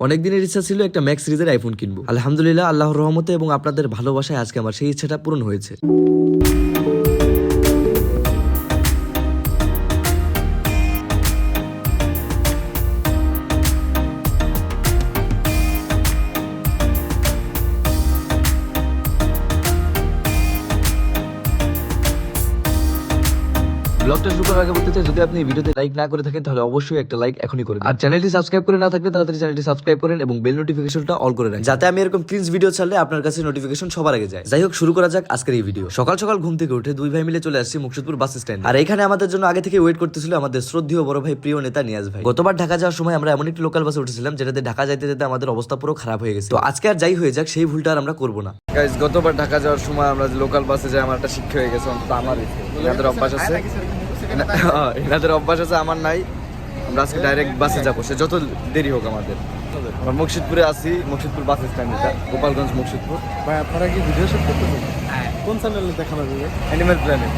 অনেক দিনের ইচ্ছা ছিল একটা ম্যাক্স সিরিজের আইফোন কিনবো। আলহামদুলিল্লাহ, আল্লাহর রহমতে এবং আপনাদের ভালোবাসায় আজকে আমার সেই ইচ্ছাটা পূরণ হয়েছে। ব্লগটা শুরু করার আগে বলতে চাই যদি আপনি এই ভিডিওতে লাইক না করে থাকেন তাহলে অবশ্যই একটা লাইক এখনই করে দিন। আর চ্যানেলটি সাবস্ক্রাইব করে না থাকলে তাড়াতাড়ি চ্যানেলটি সাবস্ক্রাইব করেন এবং বেল নোটিফিকেশনটা অল করে রাখেন। যাতে আমি এরকম ক্লিনস ভিডিও ছাড়লে আপনার কাছে নোটিফিকেশন সবার আগে যায়। যাই হোক শুরু করা যাক আজকের এই ভিডিও সকাল সকাল ঘুম থেকে উঠে দুই ভাই মিলে চলে আসছি মুকসুদপুর বাস স্ট্যান্ড আর এখানে আমাদের জন্য আগে থেকে ওয়েট করতেছিল আমাদের শ্রদ্ধেয় বড় ভাই প্রিয় নেতা নিয়াজ ভাই। গতবার ঢাকা যাওয়ার সময় আমরা এমন একটি লোকাল বাসে উঠেছিলাম যেটাতে ঢাকা যাইতে যেতে আমাদের অবস্থা পুরো খারাপ হয়ে গেছে। তো আজকে আর যাই হয়ে যাক সেই ভুলটা আর আমরা করব না। গাইজ গতবার ঢাকা যাওয়ার সময় আমরা লোকাল বাসে যাই আমার একটা শিক্ষা হয়ে গেছে অন্তত আমার অভ্যাস আছে এনাদের অভ্যাস আছে আমার নাই। আমরা আজকে ডাইরেক্ট বাসে যাব। সে যত দেরি হোক আমাদের। আমরা মুর্শিদপুরে আছি মুর্শিদপুর বাস স্ট্যান্ড এটা গোপালগঞ্জ মুর্শিদপুর। ভাই আপনারা কি ভিডিও শুট করতে কোন চ্যানেলে দেখানো যাবে? অ্যানিমেল প্ল্যানেট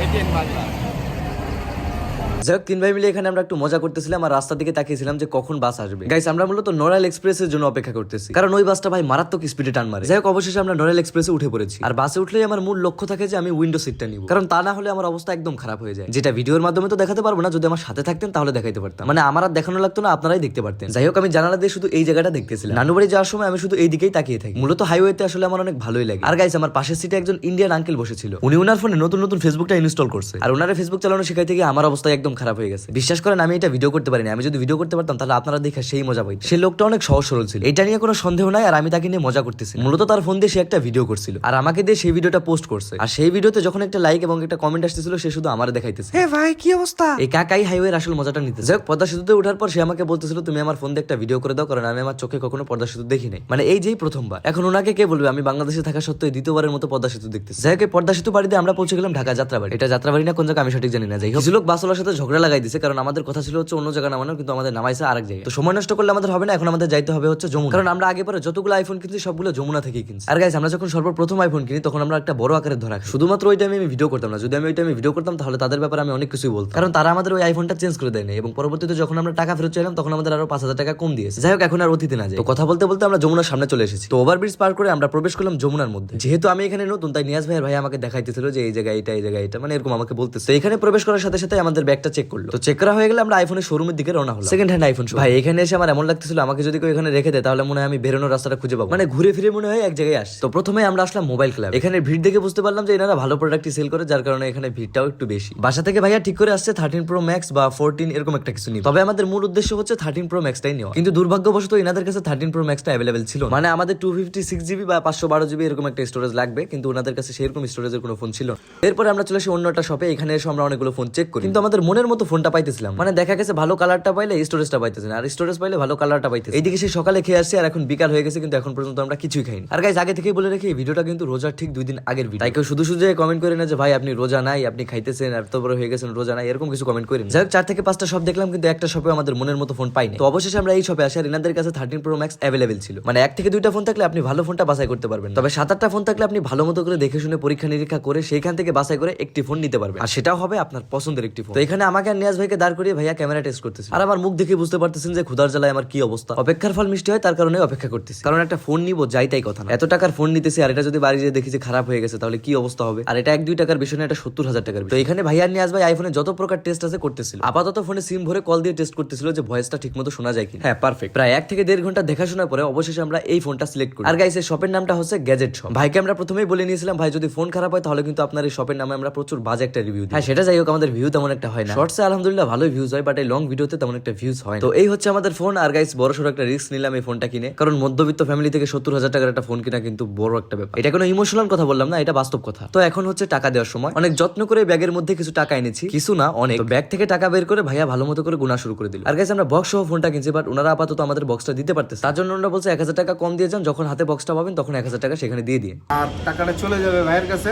যাই হোক, তিন ভাই মিলে এখানে আমরা একটু মজা করতেছিলাম আর রাস্তার দিকে তাকিয়েছিলাম যে কখন বাস আসবে। গাইস আমরা মূলত নড়াইল এক্সপ্রেসের জন্য অপেক্ষা করতেছি। কারণ ওই বাসটা ভাই মারাত্মক স্পিডে টান মারে। যাই হোক, অবশেষে আমরা নড়াইল এক্সপ্রেসে উঠে পড়েছি। আর বাসে উঠলেই আমার মূল লক্ষ্য থাকে যে আমি উইন্ডো সিটটা নিব। কারণ তা না হলে আমার অবস্থা একদম খারাপ হয়ে যায়। যেটা ভিডিওর মাধ্যমে তো দেখাতে পারব না, যদি আমার সাথে থাকতেন তাহলে দেখাইতে পারতাম। মানে আমার আর দেখানো লাগতো না, আপনারাই দেখতে পারতেন। যাই হোক, আমি জানালা দিয়ে শুধু এই জায়গাটা দেখতেছিলাম। নানুবাড়ি যাওয়ার সময় আমি শুধু এই দিকেই তাকিয়ে থাকি। মূলত হাইওয়েতে আসলে আমার অনেক ভালোই লাগে। আর গাইস আমার পাশের সিটে একজন ইন্ডিয়ান আঙ্কেল বসেছিল। উনি ওনার ফোনে নতুন নতুন ফেসবুকটা ইনস্টল করছে। আর ওনারা ফেসবুক চালানো শেখাইতে গিয়ে আমার অবস্থা একদম খারাপ হয়ে গেছে। বিশ্বাস করেন আমি এটা ভিডিও করতে পারিনি। আমি যদি ভিডিও করতে পারতাম তাহলে আপনারা দেখে সেই মজা পাইতেন সেই লোকটা অনেক সহজ সরল ছিল। এটা নিয়ে কোনো সন্দেহ নাই আর আমি তাকে নিয়ে মজা করতেছি। মূলত তার ফোন দিয়ে সে একটা ভিডিও করছিল। আর আমাকে দিয়ে সেই ভিডিওটা পোস্ট করছে। আর সেই ভিডিওতে যখন একটা লাইক এবং একটা কমেন্ট আসতেছিল সে শুধু আমার দেখাইতেছে। হে ভাই কি অবস্থা? এই কাকাই হাইওয়ের আসল মজাটা নিতে যাই হোক, পদ্মা সেতুতে ওঠার পর সে আমাকে বলতেছিল তুমি আমার ফোন দিয়ে একটা ভিডিও করে দাও কারণ আমি আমার চোখে কখনো পদ্মা সেতু দেখি নাই। মানে এই যেই প্রথমবার। এখন ওনাকে কে বলবে? আমি বাংলাদেশে থাকা সত্ত্বেও দ্বিতীয়বারের মতো পদ্মা সেতু দেখতেছি। যাই হোক, পদ্মা সেতু বাড়িতে আমরা পৌঁছে গেলাম ঢাকা যাত্রাবাড়ি। এটা যাত্রাবাড়ি না কোন জায়গা আমি সঠিক জানি না। যাই হোক, লোক বাসওয়ালার সাথে ঝগড়া লাগাই দিছে, কারণ আমাদের কথা ছিল হচ্ছে অন্য জায়গা নামানোর, কিন্তু আমাদের নামাইছে আরেক জায়গায়। তো সময় নষ্ট করলে আমাদের হবে না, এখন আমাদের যাইতে হবে হচ্ছে যমুনা। কারণ আমরা আগে পরে যতগুলো আইফোন কিনছি, সবগুলো যমুনা থেকেই কিনছি। আর গাইস আমরা যখন সর্বপ্রথম আইফোন কিনি, তখন আমরা একটা বড় আকারের ধরা শুধুমাত্র ওই টাইমে আমি ভিডিও করতাম না। যদি আমি ওই টাইমে ভিডিও করতাম, তাহলে তাদের ব্যাপারে আমি অনেক কিছুই বলতাম। কারণ তারা আমাদের ওই আইফোনটা চেঞ্জ করে দেয় নাই, এবং পরবর্তীতে যখন আমরা টাকা ফেরত চাইলাম, তখন আমাদের আরও পাঁচ হাজার টাকা কম দিয়েছে। যাই হোক, এখন আর অতীতে না যায়। কথা বলতে বলতে আমরা যমুনার সামনে চলে এসেছি। তো ওভারব্রিজ পার করে আমরা প্রবেশ করলাম যমুনার মধ্যে। যেহেতু আমি এখানে নতুন, তাই নিয়াজ ভাইয়ের ভাই আমাকে দেখাইতেছিল যে এই জায়গায় এটা, এই জায়গায় এটা মানে এরকম আমাকে বলতেছে। এখানে প্রবেশ করার সাথে সাথে আমাদের ব্যাগটা চেক করল। তো চেক করা হয়ে গেলে আমরা আইফোনের শোরুমের দিকে রওনা হলাম। সেকেন্ড হ্যান্ড আইফোন ভাই এখানে এসে আমার এমন লাগতেছিল আমাকে যদি কেউ এখানে রেখে দেয় তাহলে মনে হয় আমি বেরোনোর রাস্তাটা খুঁজে পাবো। মানে ঘুরে ফিরে মনে হয় এক জায়গায় আসছে। তো প্রথমে আমরা আসলাম মোবাইল ক্লাব এখানে ভিড় দেখে বুঝতে পারলাম যে এনারা ভালো প্রোডাক্টই সেল করে যার কারণে এখানে ভিড়টাও একটু বেশি। বাসা থেকে ভাইয়া ঠিক করে আসছে থার্টিন প্রো ম্যাক্স বা ফোরটিন এরকম একটা কিছু নিবে তবে আমাদের মূল উদ্দেশ্য হচ্ছে থার্টিন প্রো ম্যাক্সটাই নেওয়া। কিন্তু দুর্ভাগ্যবশত এনাদের কাছে থার্টিন প্রো ম্যাক্সটা অ্যাভেলেবেল ছিল মানে আমাদের টু ফিফটি সিক্স জিবি বা পাঁচশো বারো জিবি এরকম একটা স্টোরেজ লাগবে কিন্তু ওনাদের কাছে সেরকম স্টোরেজের কোনো ফোন ছিল। এরপরে আমরা চলে আসি অন্য একটা শপে এখানে এসে আমরা অনেকগুলো ফোন চেক করি। কিন্তু আমাদের মনের মতো ফোনটা পাইতেছিলাম। মানে দেখা গেছে ভালো কালারটা পাইলে স্টোরেজটা পাইতেছে না আর স্টোরেজ পাইলে ভালো কালারটা পাইতেছে এইদিকে সে সকালে খেয়ে আসছে আর এখন বিকাল হয়ে গেছে কিন্তু এখন পর্যন্ত আমরা কিছুই খাইনি। আর গাইজ আগে থেকেই বলে রাখি এই ভিডিওটা কিন্তু রোজার ঠিক দুই দিন আগের ভিডিও তাই কেউ শুধু শুধু কমেন্ট করে না যে ভাই আপনি রোজা নাই আপনি খাইতেছেন এত বড় হয়ে গেছেন রোজা নাই এরকম কিছু কমেন্ট করেন। যাই হোক চার থেকে পাঁচটা শপ দেখলাম কিন্তু একটা শপে আমাদের মনের মতো ফোন পাইনি। তো অবশেষে আমরা এই শপে আসি আর এনাদের কাছে থার্টিন প্রো ম্যাক্স অ্যাভেলেবেল ছিল। মানে এক থেকে দুইটা ফোন থাকলে আপনি ভালো ফোনটা বাছাই করতে পারবেন। তবে সাত আটটা ফোন থাকলে আপনি ভালো মতো করে দেখে শুনে পরীক্ষা নিরীক্ষা করে সেইখান থেকে বাছাই করে একটি ফোন নিতে পারবেন। আর সেটাও হবে আপনার পছন্দের একটি ফোন তো এখানে আমাকে আর নিয়াজ ভাইকে দাঁড় করিয়ে ভাইয়া ক্যামেরা টেস্ট করতেছে। আর আমার মুখ দেখে বুঝতে পারতেছেন যে ক্ষুদার জ্বালায় আমার কি অবস্থা। অপেক্ষার ফল মিষ্টি হয় তার কারণে অপেক্ষা করতেছি। কারণ একটা ফোন নিবো যাই তাই কথা না। এত টাকার ফোন নিতেছি আর এটা যদি বাড়ি যেয়ে দেখি যে খারাপ হয়ে গেছে তাহলে কি অবস্থা হবে? আর এটা এক দুই টাকার বিষয় না এটা সত্তর হাজার টাকার তো এখানে ভাইয়া নিয়াজ ভাই আইফোনে যত প্রকার টেস্ট আছে করতেছিল। আপাতত ফোনে সিম ভরে কল দিয়ে টেস্ট করতেছিল যে ভয়েসটা ঠিক মতো শোনা যায় কি হ্যাঁ পারফেক্ট প্রায় এক থেকে দেড় ঘণ্টা দেখাশোনার পরে অবশেষে আমরা এই ফোনটা সিলেক্ট করি। আর গাইস এই শপের নামটা হচ্ছে গ্যাজেট শপ ভাইকে আমরা প্রথমেই বলে নিয়েছিলাম ভাই যদি ফোন খারাপ হয় তাহলে কিন্তু আপনার এই শপের নামে আমরা প্রচুর বাজে একটা রিভিউ হ্যাঁ সেটা যাই হোক আমাদের ভিউ তেমন একটা হয় না। শর্টসে আলহামদুলিল্লাহ ভালোই ভিউজ হয় বাট এই লং ভিডিওতে তেমন একটা ভিউজ হয় তো এই হচ্ছে আমাদের ফোন আর গাইস বড় সড়ো একটা রিস্ক নিলাম এই ফোনটা কিনে। কারণ মধ্যবিত্ত ফ্যামিলি থেকে সত্তর হাজার টাকার একটা ফোন কিনা কিন্তু বড় একটা ব্যাপার। এটা কোনো ইমোশনাল কথা বললাম না, এটা বাস্তব কথা। তো এখন হচ্ছে টাকা দেওয়ার সময়। অনেক যত্ন করে ব্যাগের মধ্যে কিছু টাকা এনেছি, কিছু না, অনেক। ব্যাগ থেকে টাকা বের করে ভাইয়া ভালো মতো করে গুণা শুরু করে দিল। আর গাইস আমরা বক্স সহ ফোনটা কিনছি বাট ওনারা আপাতত আমাদের বক্সটা দিতে পারতেছে তার জন্য ওনারা বলছে, এক হাজার টাকা কম দিয়ে যান, যখন হাতে বক্সটা পাবেন, তখন এক হাজার টাকা সেখানে দিয়ে দিয়ে আর টাকাটা চলে যাবে ভাইয়ের কাছে।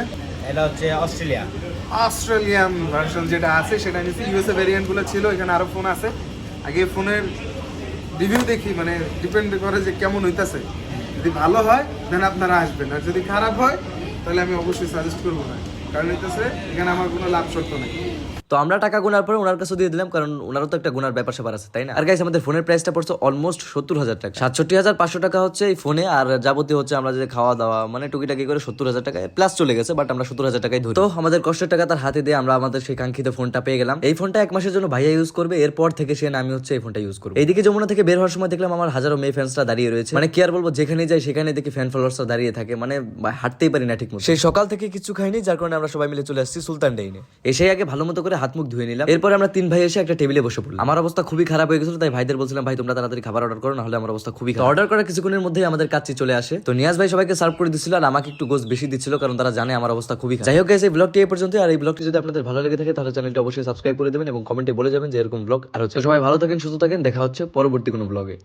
এটা হচ্ছে অস্ট্রেলিয়া। অস্ট্রেলিয়ান ভার্সন যেটা আছে, সেটা নিচ্ছি ইউএসএ ভ্যারিয়েন্টগুলো ছিল, এখানে আরও ফোন আছে। আগে ফোনের রিভিউ দেখি মানে ডিপেন্ড করে যে কেমন হইতাছে। যদি ভালো হয় দেন আপনারা আসবেন। আর যদি খারাপ হয়, তাহলে আমি অবশ্যই সাজেস্ট করব না। কারণ হইতেছে, এখানে আমার কোনো লাভ শর্ত নেই। তো আমরা টাকা গোনার পরে ওনার কাছে দিয়ে দিলাম, কারণ ওনারও তো একটা গোনার ব্যাপার স্যাপার আছে, তাই না? আর গাইস আমাদের ফোনের প্রাইসটা পড়ছে অলমোস্ট সত্তর হাজার টাকা। সাতষট্টি হাজার পাঁচশো টাকা হচ্ছে এই ফোনে আর যাবতীয় হচ্ছে আমরা যে খাওয়া দাওয়া মানে টুকিটাকি করে সত্তর হাজার টাকা প্লাস চলে গেছে বাট আমরা সত্তর হাজার টাকাই ধরি। তো আমাদের কষ্টের টাকা তার হাতে দিয়ে আমরা আমাদের সেই কাঙ্ক্ষিত ফোনটা পেয়ে গেলাম। এই ফোনটা এক মাসের জন্য ভাইয়া ইউজ করবে, এরপর থেকে সে আমি হচ্ছে এই ফোনটা ইউজ করব। এইদিকে যমুনা থেকে বের হওয়ার সময় দেখলাম আমার হাজারো মেয়ে ফ্যান্সরা দাঁড়িয়ে রয়েছে। মানে কি আর বলব যেখানে যাই সেখানে দেখি ফ্যান ফলোয়ার্সরা দাঁড়িয়ে থাকে মানে হাঁটতেই পারি না ঠিক সেই সকাল থেকে কিছু খাইনি যার কারণে আমরা সবাই মিলে চলে আসছি সুলতান ডেইনে। এসে আগে ভালো মতো করে হাত মুখ ধুয়ে নিলাম। এরপর আমরা তিন ভাই এসে একটা টেবিলে বসে পড়লাম। আমার অবস্থা খুবই খারাপ হয়ে গেছিল, তাই ভাইদের বলছিলাম, ভাই, তোমরা তাড়াতাড়ি খাবার অর্ডার করো, নাহলে আমার অবস্থা খুবই খারাপ। অর্ডার করার কিছুক্ষণের মধ্যেই আমাদের কাছে চলে আসে। তো নিয়াজ ভাই সবাইকে সার্ভ করে দিচ্ছিল আর আমাকে একটু গোস বেশি দিচ্ছিল কারণ তারা জানে আমার অবস্থা খুবই। যাই হোক এই ব্লগটি এই পর্যন্ত আর এই ব্লগটি যদি আপনাদের ভালো লেগে থাকে, তাহলে চ্যানেলটি অবশ্যই সাবস্ক্রাইব করে দেবেন এবং কমেন্টে বলে যাবেন যে এরকম ব্লগ আর হচ্ছে। সবাই ভালো থাকেন, সুস্থ থাকেন, দেখা হচ্ছে পরবর্তী কোনো ব্লগে